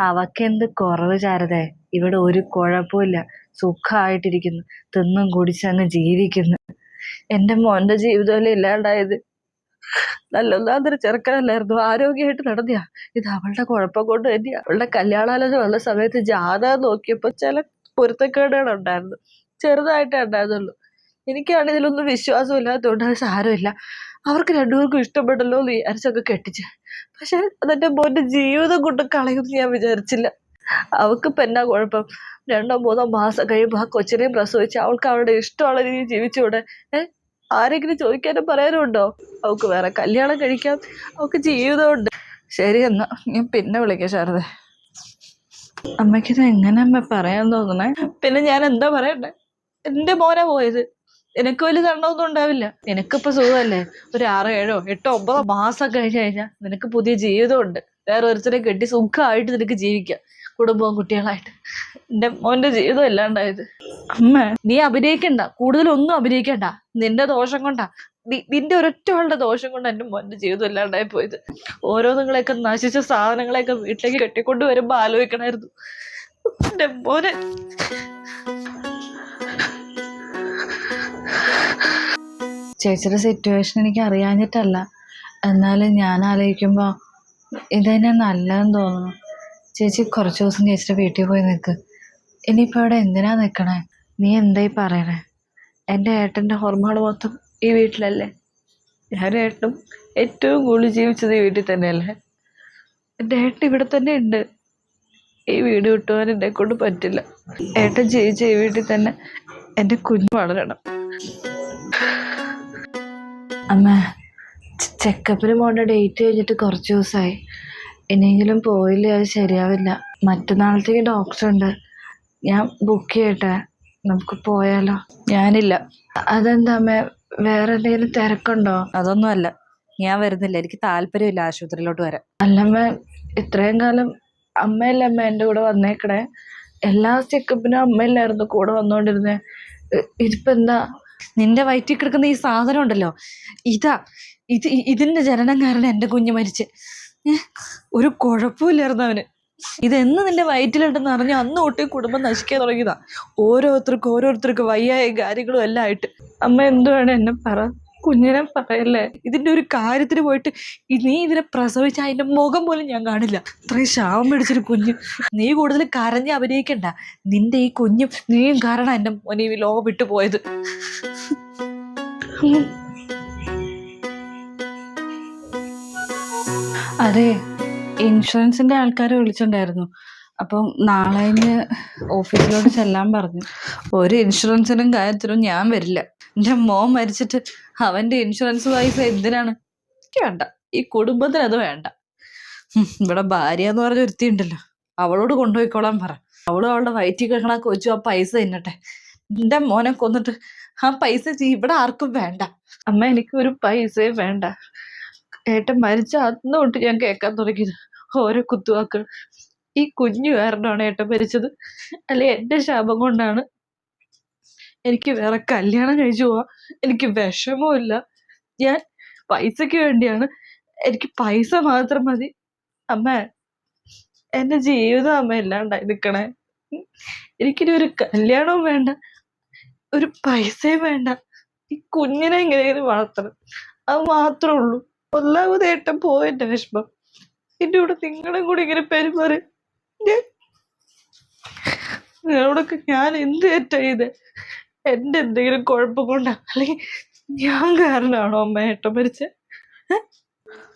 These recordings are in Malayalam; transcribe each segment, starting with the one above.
അവക്കെന്ത് കുറവ് ശാരദേ ഇവിടെ ഒരു കുഴപ്പമില്ല സുഖമായിട്ടിരിക്കുന്നു തിന്നും കുടിച്ചങ്ങ് ജീവിക്കുന്നു. എന്റെ മോന്റെ ജീവിതമല്ലേ ഇല്ലാണ്ടായത്. നല്ലൊന്നാന്തര ചെറുക്കനല്ലായിരുന്നു. ആരോഗ്യമായിട്ട് നടന്നിയാ. ഇത് അവളുടെ കുഴപ്പം കൊണ്ട് തന്നെയാ അവളുടെ കല്യാണാലോചന വന്ന സമയത്ത് ജാഥ നോക്കിയപ്പോ ചില പൊരുത്തക്കേടുകൾ ഉണ്ടായിരുന്നു. ചെറുതായിട്ടേ ഉണ്ടായിരുന്നുള്ളൂ. എനിക്കാണ് ഇതിലൊന്നും വിശ്വാസം ഇല്ലാത്തതുകൊണ്ട് അത് സാരമില്ല. അവർക്ക് രണ്ടുപേർക്കും ഇഷ്ടപ്പെട്ടല്ലോ എന്ന് വിചാരിച്ചൊക്കെ കെട്ടിച്ച്. പക്ഷെ അതെന്റെ മോന്റെ ജീവിതം കൊണ്ട് കളയുമെന്ന് ഞാൻ വിചാരിച്ചില്ല. അവൾക്ക് ഇപ്പൊ എന്നാ കുഴപ്പം? രണ്ടോ മൂന്നോ മാസം കഴിയുമ്പോൾ ആ കൊച്ചിനെയും പ്രസവിച്ച് അവൾക്ക് അവളുടെ ഇഷ്ടമുള്ള രീതിയിൽ ജീവിച്ചുകൂടെ ഏഹ് ആരെങ്കിലും ചോദിക്കാനും പറയാനുണ്ടോ അവൾക്ക് വേറെ കല്യാണം കഴിക്കാം. അവൾക്ക് ജീവിതമുണ്ട്. ശരി എന്നാ ഞാൻ പിന്നെ വിളിക്കാം ശാരദ. അമ്മയ്ക്കിത് എങ്ങനെ അമ്മ പറയാൻ തോന്നണേ പിന്നെ ഞാൻ എന്താ പറയണ്ടേ? എന്റെ മോനെ പോയത്. നിനക്ക് വലിയ തണ്ടൊന്നും ഉണ്ടാവില്ല. നിനക്കിപ്പോ സുഖമല്ലേ? ഒരു ആറോ ഏഴോ എട്ടോ ഒമ്പതോ മാസം കഴിഞ്ഞു കഴിഞ്ഞാൽ നിനക്ക് പുതിയ ജീവിതമുണ്ട്. വേറെ ഒരുത്തരെ കെട്ടി സുഖമായിട്ട് നിനക്ക് ജീവിക്കാം. കുടുംബവും കുട്ടികളായിട്ട്. എന്റെ മോന്റെ ജീവിതം ഇല്ലാണ്ടായത് അമ്മ. നീ അഭിനയിക്കണ്ട. കൂടുതലൊന്നും അഭിനയിക്കണ്ട. നിന്റെ ദോഷം കൊണ്ടാ. നിന്റെ ഒരൊറ്റകളുടെ ദോഷം കൊണ്ട് എന്റെ മോന്റെ ജീവിതം ഇല്ലാണ്ടായി പോയത്. ഓരോന്നുങ്ങളെയൊക്കെ നശിച്ച സാധനങ്ങളെയൊക്കെ വീട്ടിലേക്ക് കെട്ടിക്കൊണ്ട് വരുമ്പോ ആലോചിക്കണായിരുന്നു. എന്റെ മോനെ. ചേച്ചിയുടെ സിറ്റുവേഷൻ എനിക്ക് അറിയാഞ്ഞിട്ടല്ല. എന്നാലും ഞാൻ ആലോചിക്കുമ്പോൾ ഇതന്നെ നല്ലതെന്ന് തോന്നുന്നു. ചേച്ചി കുറച്ച് ദിവസം ചേച്ചിയുടെ വീട്ടിൽ പോയി നിൽക്ക് ഇനിയിപ്പോൾ അവിടെ എന്തിനാ നിൽക്കണേ നീ എന്തായി പറയണേ? എന്റെ ഏട്ടന്റെ ഹോർമോൺ മൊത്തം ഈ വീട്ടിലല്ലേ? ഞാൻ ഏട്ടനും ഏറ്റവും കൂടുതൽ ജീവിച്ചത് ഈ വീട്ടിൽ തന്നെയല്ലേ? എന്റെ ഏട്ടൻ ഇവിടെ തന്നെ ഉണ്ട്. ഈ വീട് വിട്ടുപോകാൻ എന്നെ കൊണ്ട് പറ്റില്ല. ഏട്ടൻ ജീവിച്ച ഈ വീട്ടിൽ തന്നെ എന്റെ കുഞ്ഞ് വളരണം. അമ്മ ചെക്കപ്പിന് പോകേണ്ട ഡേറ്റ് കഴിഞ്ഞിട്ട് കുറച്ച് ദിവസമായി ഇനിയെങ്കിലും പോയില്ലേ അത് ശരിയാവില്ല. മറ്റന്നാളത്തേക്ക് ഡോക്ടർ ഉണ്ട്. ഞാൻ ബുക്ക് ചെയ്യട്ടെ? നമുക്ക് പോയാലോ? ഞാനില്ല. അതെന്താ അമ്മ വേറെ എന്തെങ്കിലും തിരക്കുണ്ടോ? അതൊന്നും അല്ല ഞാൻ വരുന്നില്ല. എനിക്ക് താല്പര്യമില്ല ആശുപത്രിയിലോട്ട് വരാൻ. അല്ലമ്മ ഇത്രയും കാലം അമ്മയല്ലേ അമ്മ എന്റെ കൂടെ വന്നേക്കണേ? എല്ലാ ചെക്കപ്പിനും അമ്മയല്ലായിരുന്നു കൂടെ വന്നുകൊണ്ടിരുന്നേ ഇ- ഇതിപ്പോ എന്താ നിന്റെ വയറ്റിൽ കിടക്കുന്ന ഈ സാധനം ഉണ്ടല്ലോ. ഇതാ ഇത് ഇതിന്റെ ജനനം കാരണം എന്റെ കുഞ്ഞ് മരിച്ച്. ഒരു കുഴപ്പമില്ലായിരുന്നു അവന്. ഇതെന്ന് നിന്റെ വയറ്റിലുണ്ടെന്ന് അറിഞ്ഞു അന്ന് തൊട്ട് കുടുംബം നശിക്കാൻ തുടങ്ങിയതാ. ഓരോരുത്തർക്കും ഓരോരുത്തർക്കും വയ്യായ കാര്യങ്ങളും എല്ലാം ആയിട്ട്. അമ്മ എന്തുവേണം എന്നെ പറ. കുഞ്ഞിനെ പറയല്ലേ? ഇതിന്റെ ഒരു കാര്യത്തിന് പോയിട്ട് നീ ഇതിനെ പ്രസവിച്ച അതിന്റെ മുഖം പോലും ഞാൻ കാണില്ല. ഇത്രയും ശാപം പിടിച്ചൊരു കുഞ്ഞു. നീ കൂടുതൽ കരഞ്ഞ് അഭിനയിക്കണ്ട. നിന്റെ ഈ കുഞ്ഞും നീയും കാരണം എന്റെ മോനെ ഈ ലോകം വിട്ടു പോയത്. അതെ ഇൻഷുറൻസിന്റെ ആൾക്കാരെ വിളിച്ചിട്ടുണ്ടായിരുന്നു. അപ്പം നാളെ ഓഫീസിലോട്ട് ചെല്ലാൻ പറഞ്ഞു. ഒരു ഇൻഷുറൻസിനും കാര്യത്തിനും ഞാൻ വരില്ല. എന്റെ മോൻ മരിച്ചിട്ട് അവന്റെ ഇൻഷുറൻസ് പൈസ എന്തിനാണ്? എനിക്ക് വേണ്ട. ഈ കുടുംബത്തിന് അത് വേണ്ട. ഇവിടെ ഭാര്യ എന്ന് പറഞ്ഞ ഒരുത്തി ഉണ്ടല്ലോ. അവളോട് കൊണ്ടുപോയിക്കോളാൻ പറ. അവളും അവളുടെ വയറ്റിൽ കിടക്കണ കൊച്ചു ആ പൈസ തിന്നട്ടെ. എന്റെ മോനെ കൊന്നിട്ട് ആ പൈസ ഇവിടെ ആർക്കും വേണ്ട. അമ്മ എനിക്ക് ഒരു പൈസയും വേണ്ട. ഏട്ടൻ മരിച്ച അന്ന് തൊട്ട് ഞാൻ കേൾക്കാൻ തുടങ്ങിയത് ഓരോ കുത്തുവാക്കൾ. ഈ കുഞ്ഞു കാരണമാണ് ഏട്ടൻ മരിച്ചത്. അല്ലെ എന്റെ ശാപം കൊണ്ടാണ് എനിക്ക് വേറെ കല്യാണം കഴിച്ചു പോവാ. എനിക്ക് വിഷമമില്ല ഞാൻ പൈസക്ക് വേണ്ടിയാണ്. എനിക്ക് പൈസ മാത്രം മതി. അമ്മ എന്റെ ജീവിതം അമ്മ ഇല്ലാണ്ടായി നിൽക്കണേ എനിക്കിനി ഒരു കല്യാണവും വേണ്ട. ഒരു പൈസയും വേണ്ട. ഈ കുഞ്ഞിനെ എങ്ങനെയെങ്കിലും വളർത്തണം. അത് മാത്രമേ ഉള്ളൂ. ഒന്നാമത് ഏട്ടൻ പോയെന്റെ വിഷമം. എന്റെ കൂടെ നിങ്ങളും കൂടി ഇങ്ങനെ പെരുമാറി. ഞാൻ- നിങ്ങളോടൊക്കെ ഞാൻ എന്ത് തെറ്റാ ചെയ്തേ? എന്റെ എന്തെങ്കിലും കുഴപ്പം കൊണ്ടാണ് അല്ലെങ്കിൽ ഞാൻ കാരണമാണോ അമ്മ ഏട്ട മരിച്ച്?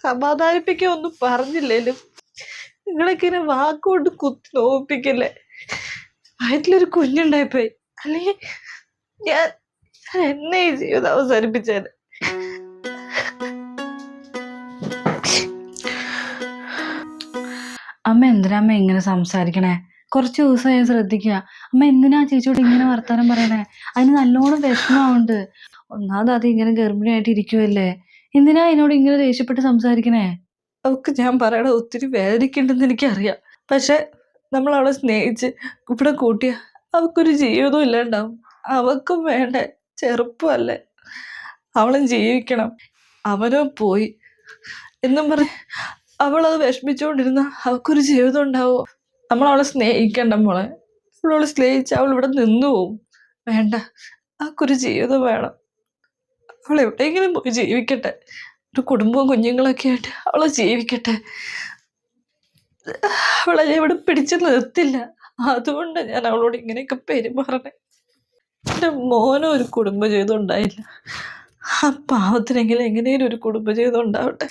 സമാധാനിപ്പിക്കാൻ ഒന്നും പറഞ്ഞില്ലേലും? നിങ്ങളൊക്കെ ഇങ്ങനെ വാക്കുകൊണ്ട് കുത്തി നോവിപ്പിക്കല്ലേ? വയറ്റിലൊരു കുഞ്ഞുണ്ടായിപ്പോയി അല്ലെങ്കിൽ ഞാൻ എന്നെ ജീവിതം അവസാനിപ്പിച്ചത് അമ്മ എന്തിനാ ഇങ്ങനെ സംസാരിക്കണേ? കുറച്ച് ദിവസം ഞാൻ ശ്രദ്ധിക്കുക. അമ്മ എന്തിനാ ചേച്ചിയോട് ഇങ്ങനെ വർത്താനം പറയണേ? അതിന് നല്ലോണം വിഷമമുണ്ട്. ഒന്നാമത് അത് ഇങ്ങനെ ഗർഭിണിയായിട്ട് ഇരിക്കുവല്ലേ? എന്തിനാ എന്നോട് ഇങ്ങനെ ദേഷ്യപ്പെട്ട് സംസാരിക്കണേ? അവൾക്ക് ഞാൻ പറയണ ഒത്തിരി വേദനിക്കുന്നുണ്ടെന്ന് എനിക്കറിയാം. പക്ഷെ നമ്മൾ അവളെ സ്നേഹിച്ച് ഇവിടെ കൂട്ടിയ അവൾക്കൊരു ജീവിതവും ഇല്ലാണ്ടാവും. അവൾക്കും വേണ്ട ചെറുപ്പമല്ലേ അവളും ജീവിക്കണം. അവനോ പോയി. എന്നും പറഞ്ഞ് അവളത് വിഷമിച്ചുകൊണ്ടിരുന്ന അവൾക്കൊരു ജീവിതം ഉണ്ടാവോ? നമ്മൾ അവളെ സ്നേഹിക്കണ്ട മോളെ. അവളവളെ സ്നേഹിച്ച് അവൾ ഇവിടെ നിന്നു പോവും. വേണ്ട. അവൾക്കൊരു ജീവിതം വേണം. അവൾ എവിടെയെങ്കിലും പോയി ജീവിക്കട്ടെ. ഒരു കുടുംബവും കുഞ്ഞുങ്ങളൊക്കെ ആയിട്ട് അവളെ ജീവിക്കട്ടെ. അവളെ ഇവിടെ പിടിച്ചു നിർത്തില്ല. അതുകൊണ്ട് ഞാൻ അവളോട് ഇങ്ങനെയൊക്കെ പെരുമാറണേ. എന്റെ മോനും ഒരു കുടുംബജീവിതം ഉണ്ടായില്ല. ആ പാവത്തിനെങ്കിലും എങ്ങനെയും ഒരു കുടുംബജീവിതം ഉണ്ടാവട്ടെ.